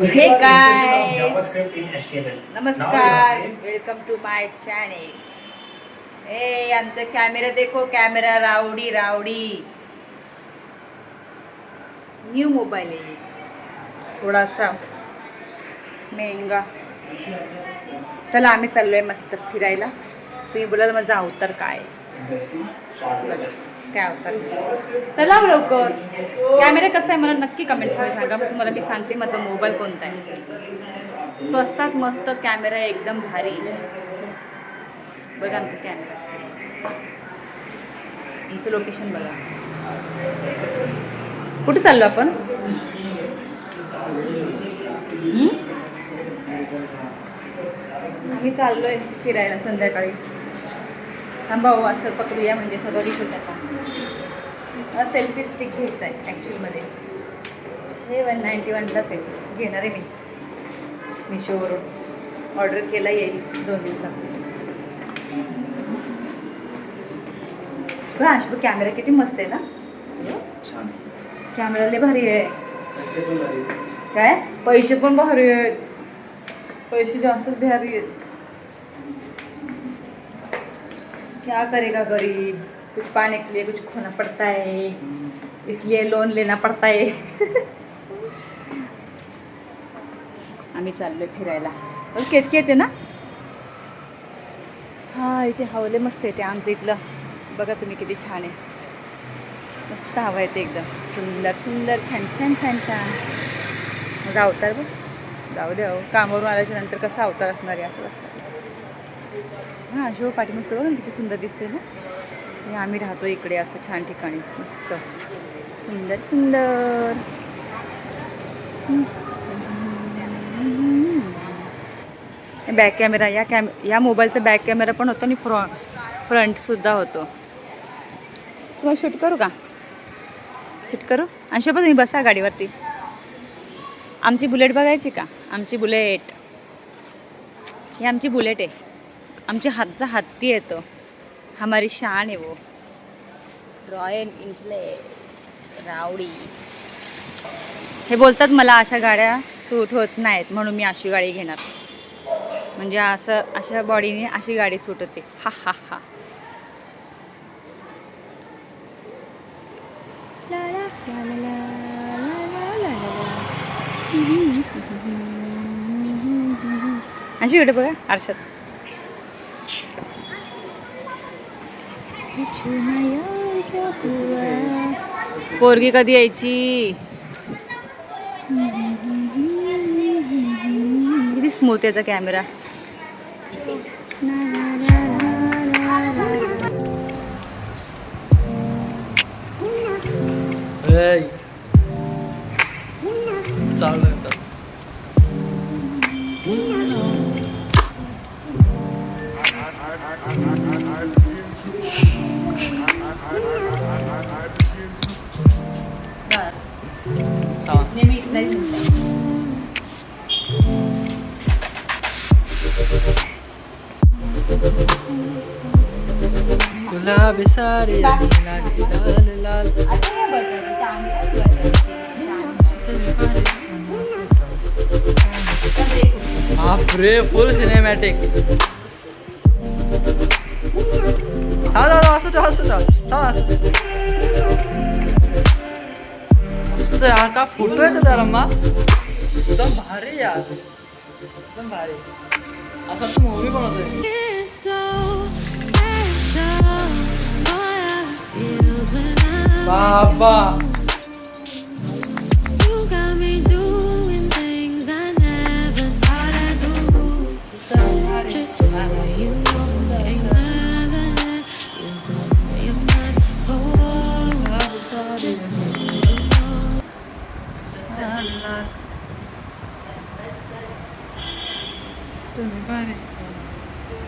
उसके हे काय? नमस्कार वेलकम टू माय चॅनेल ए आमचा कॅमेरा देखो camera rowdy rowdy new mobile आहे. थोडासा महंगा. चला आम्ही चाललोय मस्त फिरायला. तुम्ही बोलाल माझा अवतार काय आहे? काय होतात चला लवकर. कॅमेरा कसा आहे मला नक्की कमेंट्समध्ये सांगा. मग तुम्हाला मी सांगते माझा मोबाईल कोणता आहे. स्वस्तात मस्त कॅमेरा आहे, एकदम भारी. बघा आमचा कॅमेरा आमचं लोकेशन बघा. कुठे चाललो आपण? मी चाललो चाललोय फिरायला संध्याकाळी. थांबा हो, असं पकडूया म्हणजे सगळं दिसत आता सेल्फी स्टिक घ्यायचा आहे ॲक्च्युअलमध्ये हे वन नाईन्टी वनलाच आहे घेणार आहे मी. मिशोवरून ऑर्डर केला येईल दोन दिवसात. बघा अशोक कॅमेरा किती मस्त आहे ना? छान. कॅमेरा लय भारी आहे. काय? पैसे पण भारी आहेत. पैसे जास्तच भारी आहेत. क्या करेगा गरीब? कुछ पाने के लिए कुछ खोना पड़ता है। इसलिए लोन लेना पड़ता है। आम्ही चाललोय फिरायला. बघ केतकी येते ना? हा इथे हवले मस्त येते आमचं इथलं. बघा तुम्ही किती छान आहे. मस्त हवा येते एकदम. सुंदर सुंदर छान छान छान छान. मग अवतार बघ. जाऊ दे अहो. कामावरून आल्याच्यानंतर कसा अवतार असणार आहे असं असतं हां शो पाठीमागचं बघा किती सुंदर दिसते ना. आणि आम्ही राहतो इकडे असं छान ठिकाणी. मस्त. सुंदर सुंदर. बॅक कॅमेरा या कॅम या मोबाईलचा बॅक कॅमेरा पण होतो आणि फ्रॉ फ्रंटसुद्धा होतो. तुम्हाला शूट करू का? शूट करू? आणि शोभा तुम्ही बसा गाडीवरती. आमची बुलेट बघायची का? आमची बुलेट. ही आमची बुलेट आहे. आमच्या हातचा हत्ती येतो हमारी शान है वो। रॉयल इन्फ्ले रावडी हे बोलतात मला अशा गाड्या सूट होत नाहीत म्हणून मी अशी गाडी घेणार. म्हणजे असं अशा बॉडीने अशी गाडी सूट होते. हा हा हा. अशी व्हिडिओ बघा आरशात. पोरगी कधी यायची? किती स्मूथ याचा कॅमेरा चाललं गुलाब सारे लाल लाल बापरे फुल सिनेमॅटिक हा दादा असं तर असं मस्त हा का? फोटो येतो तर अम्मा एकदम भारी यार. एकदम भारी. असं मूवी पण so special.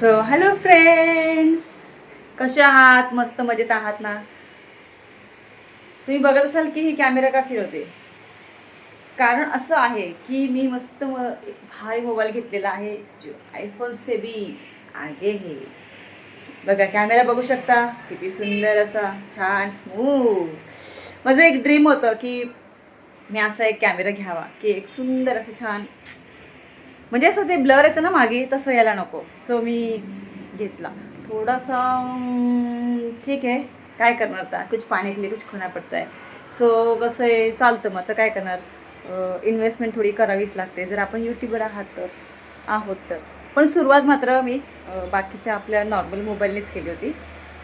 So hello friends कसे आहात? मस्त मजेत आहात ना? तुम्ही बघत असाल की ही कॅमेरा का फिरवते? कारण असं आहे की मी मस्त म एक भारी मोबाईल घेतलेला आहे. जो आयफोन सेबी आहे. हे बघा कॅमेरा बघू शकता. किती सुंदर असा छान स्मूथ माझं एक ड्रीम होतं की मी असा एक कॅमेरा घ्यावा की एक सुंदर असं छान म्हणजे असं ते ब्लर येतं ना मागे तसं यायला नको. सो मी घेतला. थोडासा ठीक आहे. काय करणार आता? कुछ पाणी के लिए कुछ खोना पडतं आहे सो कसं आहे चालतं. मग तर काय करणार? इन्व्हेस्टमेंट थोडी करावीच लागते. जर आपण यूट्यूबवर आहात तर आहोत तर. पण सुरुवात मात्र मी बाकीच्या आपल्या नॉर्मल मोबाईलनेच केली होती.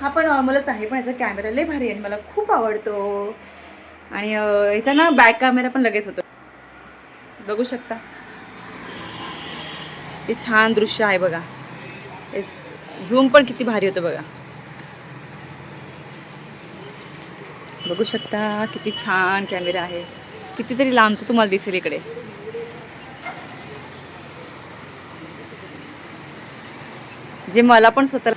हा पण नॉर्मलच आहे पण याचा कॅमेरा लय भारी आहे आणि मला खूप आवडतो. आणि याचा ना बॅक कॅमेरा पण लगेच होतो. बघू शकता. ते छान दृश्य आहे बघा. झूम पण किती भारी होतं बघा. बघू शकता किती छान कॅमेरा आहे. कितीतरी लांबचं तुम्हाला दिसेल इकडे. जे मला पण स्वतः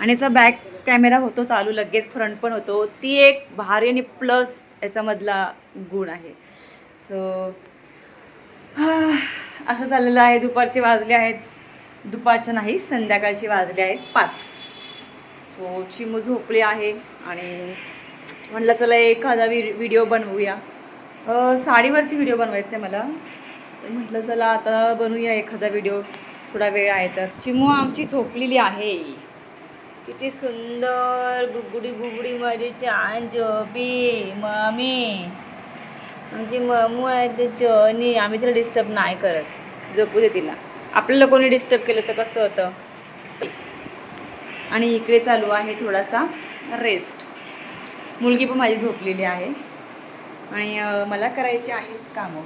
आणि याचा बॅक कॅमेरा होतो चालू लगेच फ्रंट पण होतो. ती एक भारी आणि प्लस याच्यामधला गुण आहे. सो असं चाललेलं आहे दुपारचे वाजले आहेत. दुपारचे नाही संध्याकाळचे वाजले आहेत पाच. सो चिमू झोपली आहे आणि म्हटलं चला एखादा वि व्हिडिओ बनवूया. साडीवरती व्हिडिओ बनवायचा आहे मला. म्हटलं चला आता बनवूया एखादा व्हिडिओ थोडा वेळ आहे तर. चिमू आमची झोपलेली आहे. किती सुंदर गुगुडी गुगुडी माझी छान झोपी मामी. म्हणजे म मूळ आहे ते आम्ही तिला डिस्टर्ब नाही करत. झोपू दे तिला. आपल्याला कोणी डिस्टर्ब केलं तर कसं होतं? आणि इकडे चालू आहे थोडासा रेस्ट मुलगी पण माझी झोपलेली आहे. आणि मला करायची आहेत कामं.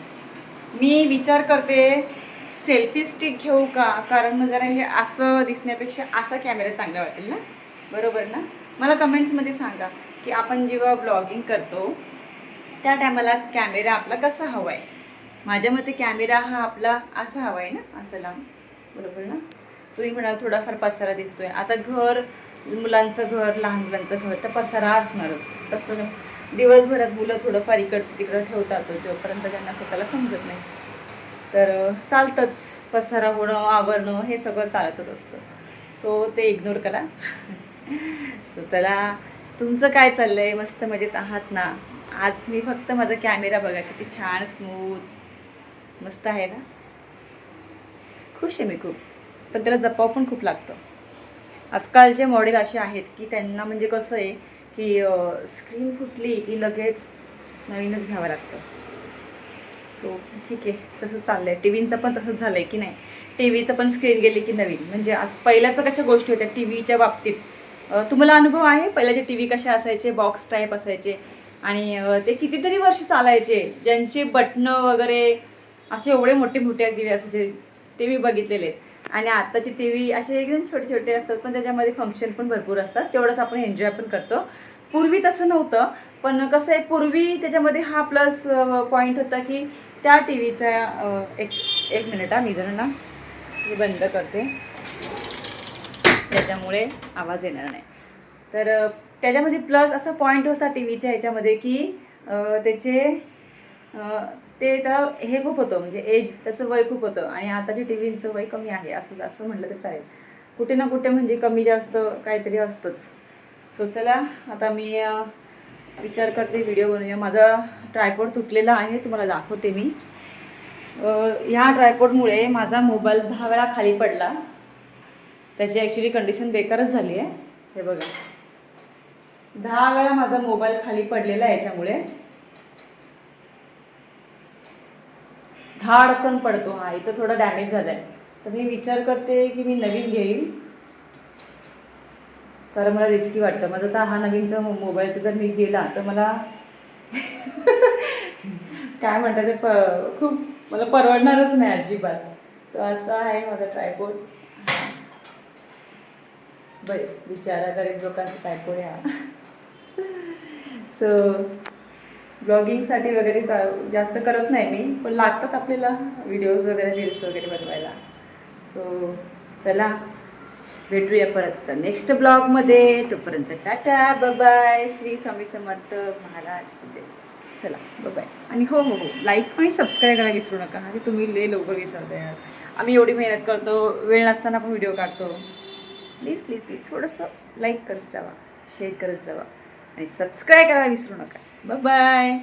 मी विचार करते सेल्फी स्टिक घेऊ का? कारण मग जरा हे असं दिसण्यापेक्षा असा कॅमेरा चांगला वाटेल ना? बरोबर ना? मला कमेंट्समध्ये सांगा की आपण जेव्हा ब्लॉगिंग करतो त्या टायमाला कॅमेरा आपला कसा हवा आहे माझ्या मते कॅमेरा हा आपला असा हवा आहे ना असं लांब. बरोबर ना? तुम्ही म्हणाल थोडाफार पसारा दिसतोय. आता घर मुलांचं घर लहान मुलांचं घर तर पसारा असणारच. तसं दिवसभरात मुलं थोडंफार इकडचं तिकडं ठेवतात जोपर्यंत त्यांना स्वतःला समजत नाही. तर चालतंच. पसारा होणं आवरणं हे सगळं चालतच असतं. सो ते इग्नोर करा. सो चला. तुमचं काय चाललं आहे मस्त मजेत आहात ना? आज मी फक्त माझा कॅमेरा बघा किती छान स्मूथ मस्त आहे ना? खुश आहे मी खूप. पण त्याला जपाव पण खूप लागतं. आजकालचे मॉडेल असे आहेत की त्यांना म्हणजे कसं आहे की स्क्रीन फुटली की लगेच नवीनच घ्यावं लागतं. सो ठीक आहे. तसं चाललं आहे टी व्हीचं पण तसंच झालं आहे की नाही? टी व्हीचं पण स्क्रीन गेली की नवीन. म्हणजे आज पहिल्याचं कशा गोष्टी होत्या? टी व्हीच्या बाबतीत. तुम्हाला अनुभव आहे? पहिल्याचे टी व्ही कसे असायचे? बॉक्स टाईप असायचे? आणि ते कितीतरी वर्ष चालायचे. ज्यांचे बटणं वगैरे असे एवढे मोठे मोठे टी व्ही असायचे ते मी बघितलेले. आहेत. आणि आत्ताचे टी व्ही असे एकदम छोटे छोटे असतात पण त्याच्यामध्ये फंक्शन पण भरपूर असतात. तेवढंच आपण एन्जॉय पण करतो. पूर्वी तसं नव्हतं पण कसं आहे पूर्वी त्याच्यामध्ये हा प्लस पॉईंट होता की त्या टी व्हीचा एक एक मिनिट हा मी जर ना हे बंद करते. त्याच्यामुळे आवाज येणार नाही. तर त्याच्यामध्ये प्लस असा पॉईंट होता टी व्हीच्या ह्याच्यामध्ये की त्याचे ते त्याला हे खूप होतं म्हणजे एज त्याचं वय खूप होतं आणि आताच्या टी व्हीचं वय कमी आहे असं असं म्हटलं तर चालेल. कुठे ना कुठे म्हणजे कमी जास्त काहीतरी असतंच. सो चला आता मी विचार करते व्हिडिओ बनवूया. माझा ट्रायपॉड तुटलेला आहे तुम्हाला दाखवते मी. ह्या ट्रायपॉडमुळे माझा मोबाईल दहा वेळा खाली पडला. त्याची ॲक्च्युली कंडिशन बेकारच झाली आहे. हे बघा. दहा वेळा माझा मोबाईल खाली पडलेला आहे याच्यामुळे. धाडकन पडतो हा इथं थोडा डॅमेज झाला आहे तर मी विचार करते की मी नवीन घेईन. कारण मला रिस्की वाटतं. माझा तर हा नवीनचा मोबाईलचा जर मी गेला तर मला काय म्हणतात ते प खूप मला परवडणारच नाही अजिबात. तर असं आहे माझा ट्रायपोड बरं विचारा गरीब लोकांचा ट्रायपोड आहे हा सो ब्लॉगिंगसाठी वगैरे जा जास्त करत नाही मी पण लागतात आपल्याला व्हिडिओज वगैरे रील्स वगैरे बनवायला. सो चला भेटूया परत. नेक्स्ट ब्लॉगमध्ये तोपर्यंत टाटा बाय श्री स्वामी समर्थ महाराज म्हणजे चला बाय आणि हो हो हो लाईक आणि सबस्क्राईब करायला विसरू नका. हा तुम्ही लय लवकर विसरता यार. आम्ही एवढी मेहनत करतो वेळ नसताना पण व्हिडिओ काढतो. प्लीज प्लीज प्लीज थोडंसं लाईक करत जावा शेअर करत जावा. आणि सबस्क्राईब करायला विसरू नका. बाय